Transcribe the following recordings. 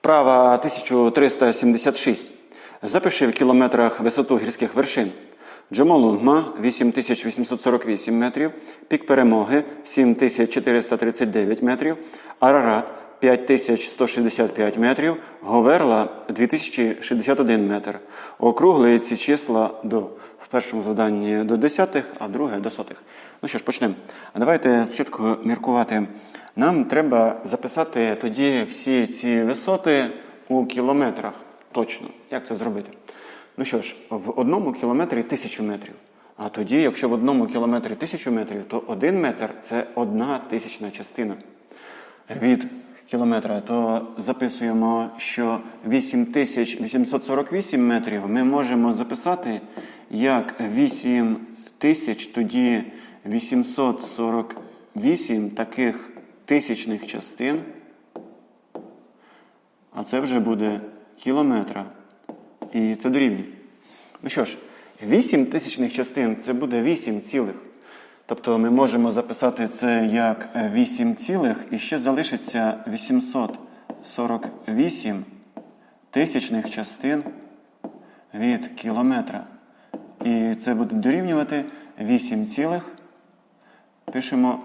Вправа 1376. Запиши в кілометрах висоту гірських вершин. Джомолунгма 8848 метрів, пік перемоги 7439 метрів, Арарат 5165 метрів, Говерла 2061 метр. Округлюй ці числа до в першому завданні до десятих, а друге до сотих. Ну що ж, почнемо. А давайте спочатку міркувати. Нам треба записати тоді всі ці висоти у кілометрах. Точно. Як це зробити? Ну що ж, в одному кілометрі тисячу метрів. А тоді, якщо в одному кілометрі тисячу метрів, то один метр це одна тисячна частина від кілометра, то записуємо, що 8848 метрів ми можемо записати як 8 тисяч, тоді 848 таких тисячних частин. А це вже буде кілометра. І це дорівнює. Ну що ж, 8 тисячних частин це буде 8 цілих. Тобто ми можемо записати це як 8 цілих і ще залишиться 848 тисячних частин від кілометра. І це буде дорівнювати 8 цілих. Пишемо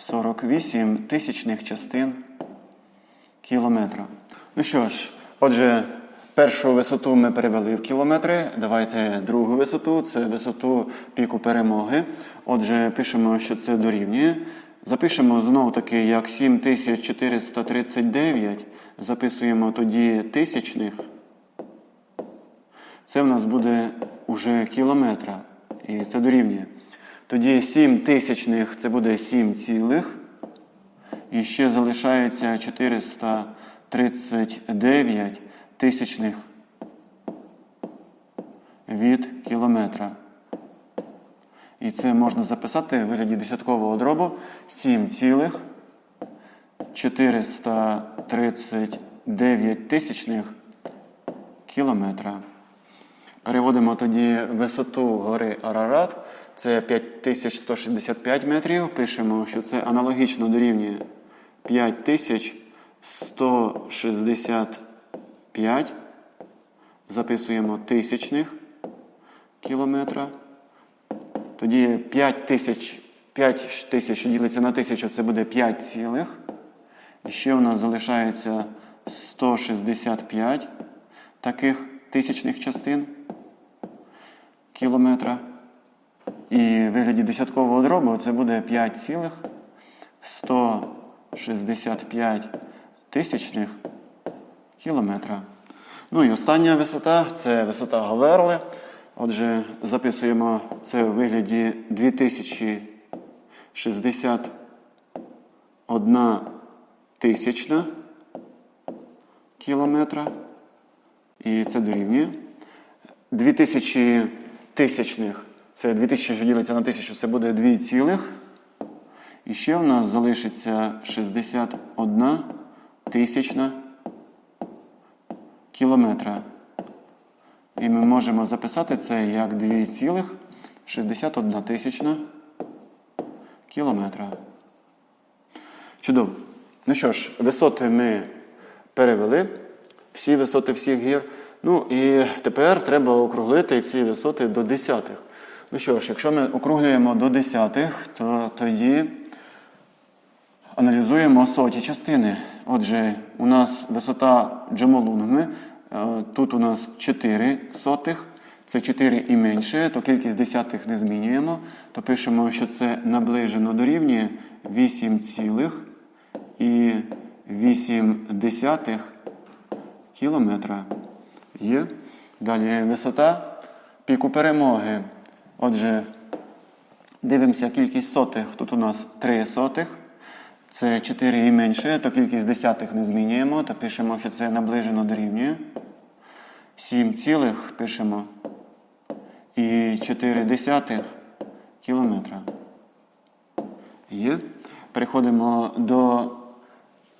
848 тисячних частин кілометра. Ну що ж, отже, першу висоту ми перевели в кілометри. Давайте другу висоту, це висоту піку перемоги. Отже, пишемо, що це дорівнює. Запишемо знову таки як 7439. Записуємо тоді тисячних. Це в нас буде уже кілометра. І це дорівнює. Тоді 7 тисячних це буде 7 цілих. І ще залишається 439 тисячних від кілометра. І це можна записати в вигляді десяткового дробу 7 цілих 439 тисячних кілометра. Переводимо тоді висоту гори Арарат. Це 5165 метрів. Пишемо, що це аналогічно дорівнює 5165. Записуємо тисячних кілометра. Тоді 5 тисяч, 5 тисяч ділиться на тисячу, це буде 5 цілих. І ще у нас залишається 165 таких тисячних частин кілометра. І в вигляді десяткового дробу це буде 5,165 тисячних кілометра. Ну і остання висота це висота Говерли. Отже, записуємо це в вигляді 2061 тисячна кілометра. І це дорівнює. 2000 тисячних. Це 2000, що ділиться на 1000, це буде 2 цілих. І ще в нас залишиться 61 тисячна кілометра. І ми можемо записати це як 2 цілих 61 тисячна кілометра. Чудово. Ну що ж, висоти ми перевели. Всі висоти всіх гір. Ну і тепер треба округлити ці висоти до десятих. Ну що ж, якщо ми округлюємо до десятих, то тоді аналізуємо соті частини. Отже, у нас висота Джамолунгми, е, тут у нас 4 сотих, це 4 і менше, то кількість десятих не змінюємо, то пишемо, що це наближено дорівнює 8 цілих і 8 десятих кілометра. Є. Далі висота піку перемоги. Отже, дивимося кількість сотих. Тут у нас 3 сотих. Це 4 і менше, то кількість десятих не змінюємо, то пишемо, що це наближено дорівнює. 7 цілих пишемо. І 4 десятих кілометра. Є. Переходимо до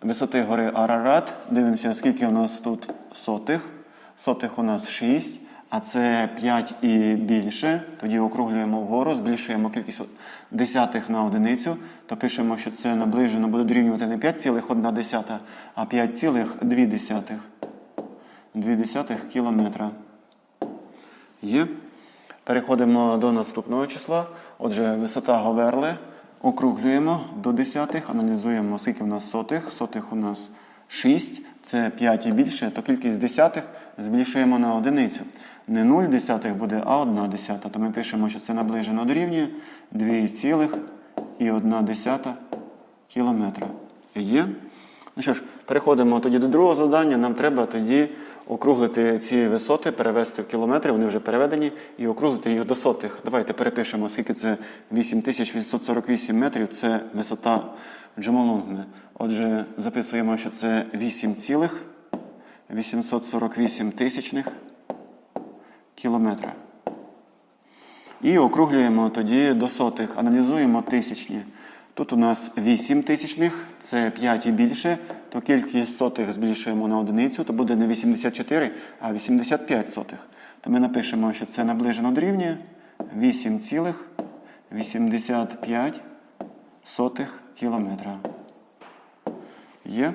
висоти гори Арарат. Дивимося, скільки у нас тут сотих. Сотих у нас 6, а це 5 і більше, тоді округлюємо вгору, збільшуємо кількість десятих на одиницю, то пишемо, що це наближено буде дорівнювати не 5,1, а 5,2 кілометра. Є. Переходимо до наступного числа. Отже, висота Говерли округлюємо до десятих, аналізуємо, скільки в нас сотих. Сотих у нас 6, це 5 і більше, то кількість десятих збільшуємо на одиницю. Не 0 десятих буде, а 1 десята. То ми пишемо, що це наближено дорівнює 2,1 кілометра. Є? Ну що ж, переходимо тоді до другого завдання. Нам треба тоді округлити ці висоти, перевести в кілометри, вони вже переведені, і округлити їх до сотих. Давайте перепишемо, скільки це 8848 метрів, це висота Джомолунгми. Отже, записуємо, що це 8,848 тисячних кілометра. І округлюємо тоді до сотих. Аналізуємо тисячні. Тут у нас 8 тисячних, це 5 і більше, то кількість сотих збільшуємо на одиницю, то буде не 84, а 85 сотих. То ми напишемо, що це наближено дорівнює 8,85 сотих кілометра. Є.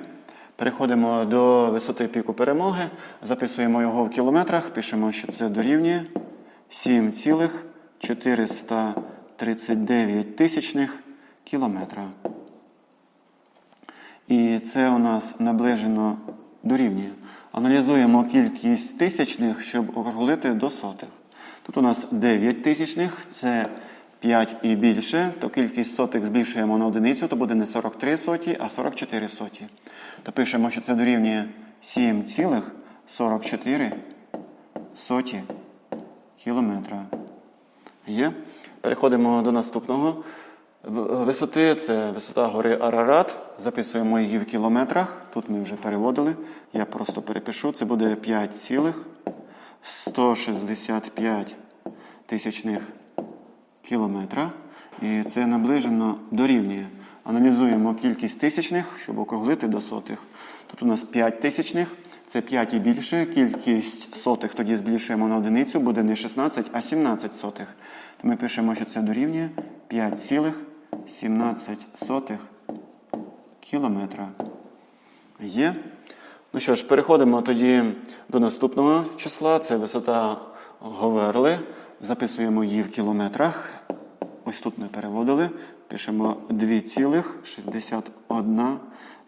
Переходимо до висоти піку перемоги, записуємо його в кілометрах, пишемо, що це дорівнює 7,439 тисячних кілометра. І це у нас наближено дорівнює. Аналізуємо кількість тисячних, щоб округлити до сотих. Тут у нас 9 тисячних, це 5 і більше, то кількість сотих збільшуємо на одиницю, то буде не 43 соті, а 44 соті. То пишемо, що це дорівнює 7,44 соті кілометра. Є. Переходимо до наступного. В- Висоти це висота гори Арарат. Записуємо її в кілометрах. Тут ми вже переводили. Я просто перепишу. Це буде 5,165 тисячних кілометра. І це наближено дорівнює. Аналізуємо кількість тисячних, щоб округлити до сотих. Тут у нас 5 тисячних, це 5 і більше. Кількість сотих тоді збільшуємо на одиницю, буде не 16, а 17 сотих. То ми пишемо, що це дорівнює 5,17 кілометра. Є. Ну що ж, переходимо тоді до наступного числа. Це висота Говерли. Записуємо її в кілометрах. Ось тут ми переводили. Пишемо 2,61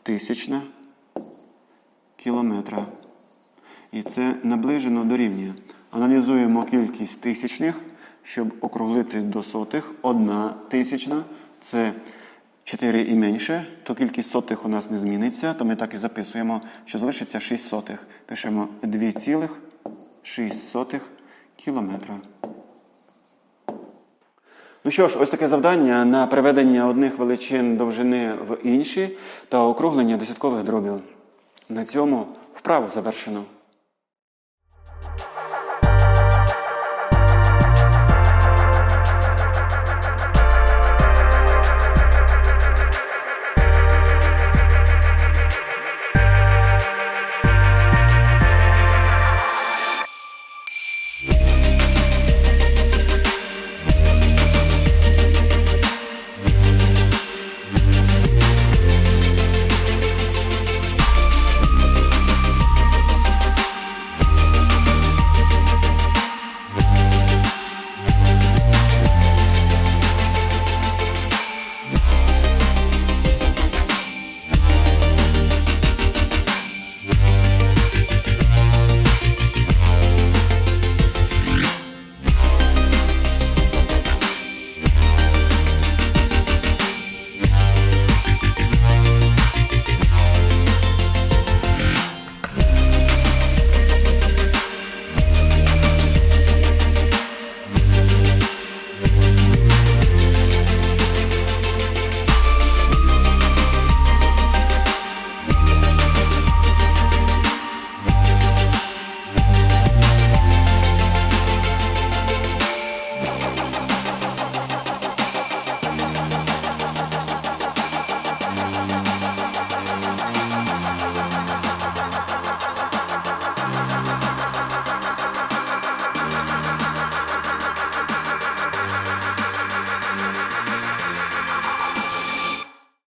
тисячна кілометра. І це наближено дорівнює. Аналізуємо кількість тисячних, щоб округлити до сотих. Одна тисячна це 4 і менше, то кількість сотих у нас не зміниться, то ми так і записуємо, що залишиться 6 сотих. Пишемо 2,6 кілометра. Ну що ж, ось таке завдання на переведення одних величин довжини в інші та округлення десяткових дробів. На цьому вправу завершено.